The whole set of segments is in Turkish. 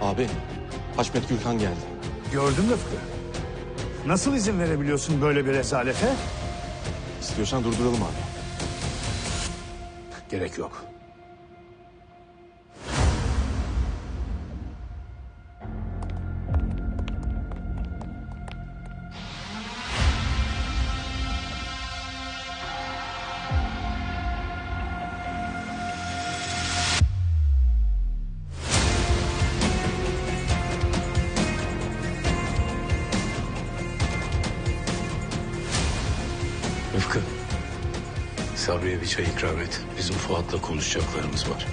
Abi, Haşmet Gürkan geldi. Gördüm Rıfkı. Nasıl izin verebiliyorsun böyle bir rezalete? İstiyorsan durduralım abi. Gerek yok. Rıfkı. Sabri'ye bir çay ikram et. Bizim Fuat'la konuşacaklarımız var.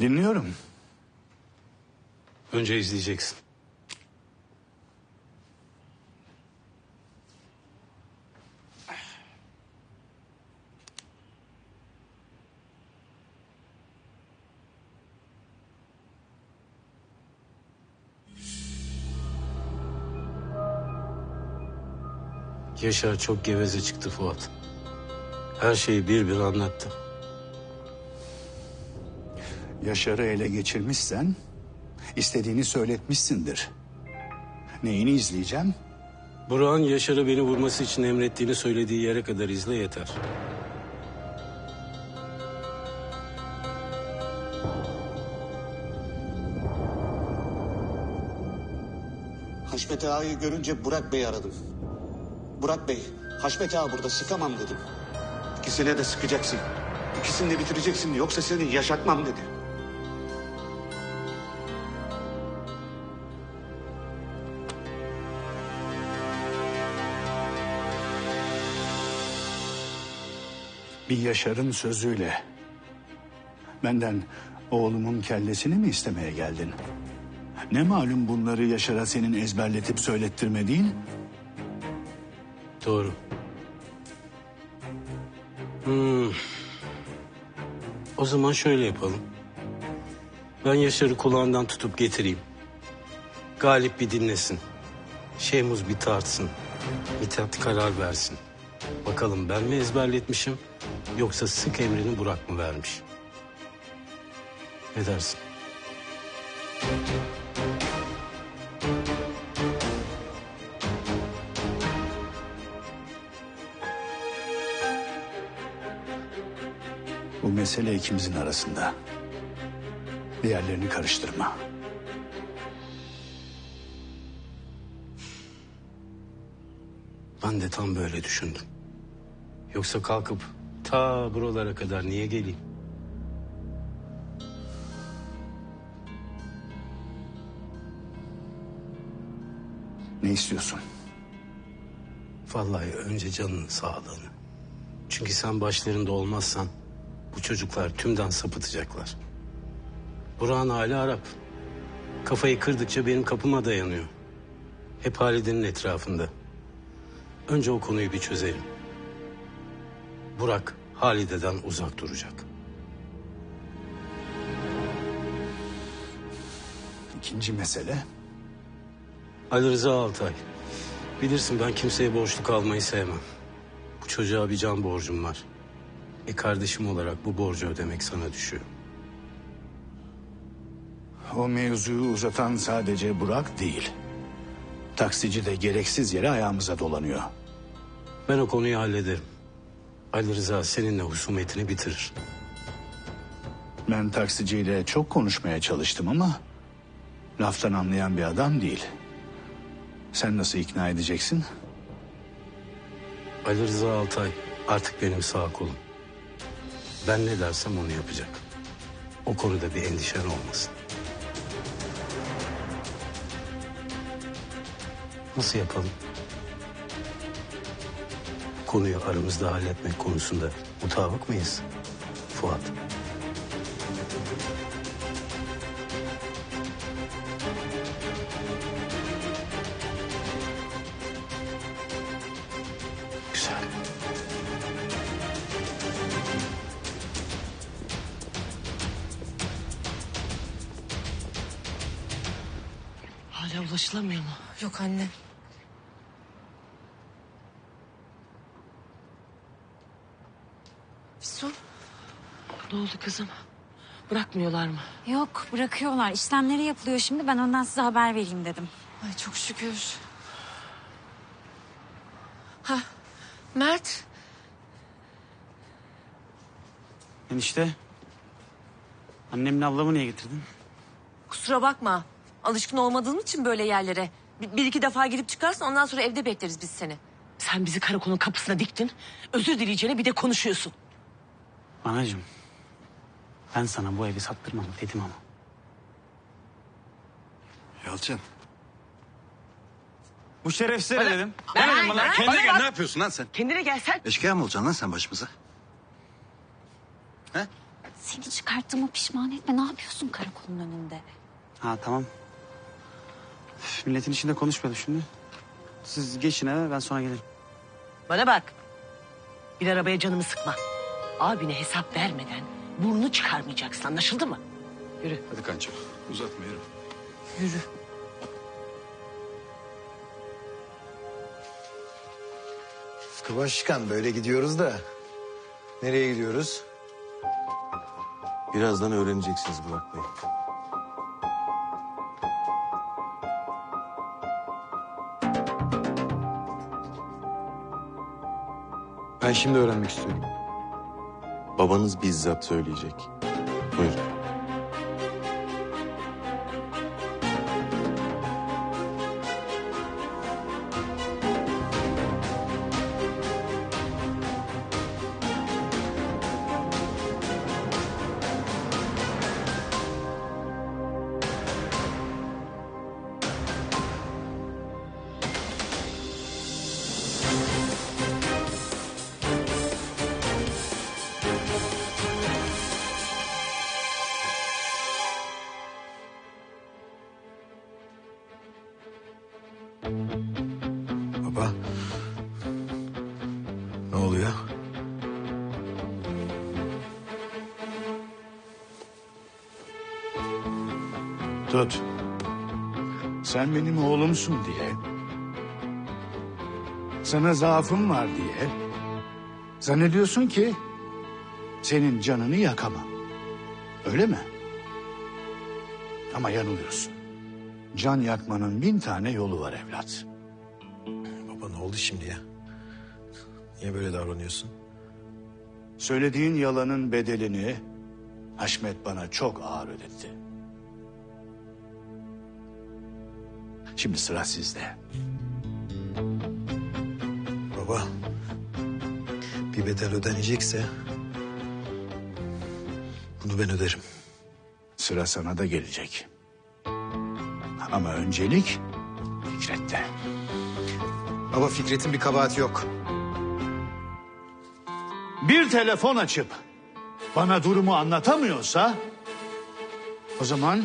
Dinliyorum. Önce izleyeceksin. Yaşar çok geveze çıktı Fuat. Her şeyi bir bir anlattı. Yaşar'ı ele geçirmişsen istediğini söyletmişsindir. Neyini izleyeceğim? Burak'ın Yaşar'ı beni vurması için emrettiğini söylediği yere kadar izle yeter. Haşmet Ağa'yı görünce Burak Bey aradım. Burak Bey, Haşmet Ağa burada sıkamam dedim. İkisine de sıkacaksın. İkisini de bitireceksin yoksa seni yaşatmam dedi. Bir Yaşar'ın sözüyle benden oğlumun kellesini mi istemeye geldin? Ne malum bunları Yaşar'a senin ezberletip söylettirmediğin? Doğru. Hmm. O zaman şöyle yapalım. Ben Yaşar'ı kulağından tutup getireyim. Galip bir dinlesin. Şeymuz bir tartsın. Mithat karar versin. Bakalım ben mi ezberletmişim yoksa sık emrini Burak mı vermiş? Ne dersin? Mesele ikimizin arasında. Diğerlerini karıştırma. Ben de tam böyle düşündüm. Yoksa kalkıp ta buralara kadar niye geleyim? Ne istiyorsun? Vallahi önce canının sağlığını. Çünkü sen başlarında olmazsan bu çocuklar tümden sapıtacaklar. Burak'ın hali Arap. Kafayı kırdıkça benim kapıma dayanıyor. Hep Halide'nin etrafında. Önce o konuyu bir çözelim. Burak Halide'den uzak duracak. İkinci mesele Ali Rıza Altay. Bilirsin ben kimseye borçlu kalmayı sevmem. Bu çocuğa bir can borcum var. E kardeşim olarak bu borcu ödemek sana düşüyor. o mevzuyu uzatan sadece Burak değil. Taksici de gereksiz yere ayağımıza dolanıyor. Ben o konuyu hallederim. Ali Rıza seninle husumetini bitirir. Ben taksiciyle çok konuşmaya çalıştım ama laftan anlayan bir adam değil. Sen nasıl ikna edeceksin? Ali Rıza Altay artık benim sağ kolum. Ben ne dersem onu yapacak. O konuda bir endişen olmasın. Nasıl yapalım? Konuyu aramızda halletmek konusunda mutabık mıyız? Fuat. Ulaşılamıyor mu? Yok anne. Füsun. Ne oldu kızım? Bırakmıyorlar mı? Yok bırakıyorlar. İşlemleri yapılıyor şimdi. Ben önden size haber vereyim dedim. Ay çok şükür. Ha Mert. Enişte. Annemle ablamı niye getirdin? Kusura bakma. Alışkın olmadığım için böyle yerlere. Bir, bir iki defa girip çıkarsın ondan sonra evde bekleriz biz seni. Sen bizi karakolun kapısına diktin. Özür dileyeceğine bir de konuşuyorsun. Anacığım. Ben sana bu evi sattırmam dedim ama. Yalçın. Bu şerefsiz dedim. Kendine gel ne yapıyorsun lan sen? Kendine gelsen. Eşkıya mı olacaksın lan sen başımıza? Seni çıkarttığıma pişman etme. Ne yapıyorsun karakolun önünde? Ha tamam. Milletin içinde konuşmayalım şimdi. Siz geçin eve ben sonra gelirim. Bana bak. Bir arabaya canımı sıkma. Abine hesap vermeden burnunu çıkarmayacaksın anlaşıldı mı? Yürü. Hadi kancım uzatma yürü. Yürü. Sıkı başkan böyle gidiyoruz da. Nereye gidiyoruz? Birazdan öğreneceksiniz Burak Bey. Ben şimdi öğrenmek istiyorum. Babanız bizzat söyleyecek. Buyurun. Baba. Ne oluyor? Tut. Sen benim oğlumsun diye. Sana zaafım var diye. Zannediyorsun ki senin canını yakamam. Öyle mi? Ama yanılıyorsun. Can yakmanın bin tane yolu var evlat. Baba ne oldu şimdi ya? Niye böyle davranıyorsun? Söylediğin yalanın bedelini Haşmet bana çok ağır ödetti. Şimdi sıra sizde. Baba. Bir bedel ödenecekse... Bunu ben öderim. Sıra sana da gelecek. Ama öncelik Fikret'te. Baba Fikret'in bir kabahati yok. Bir telefon açıp bana durumu anlatamıyorsa o zaman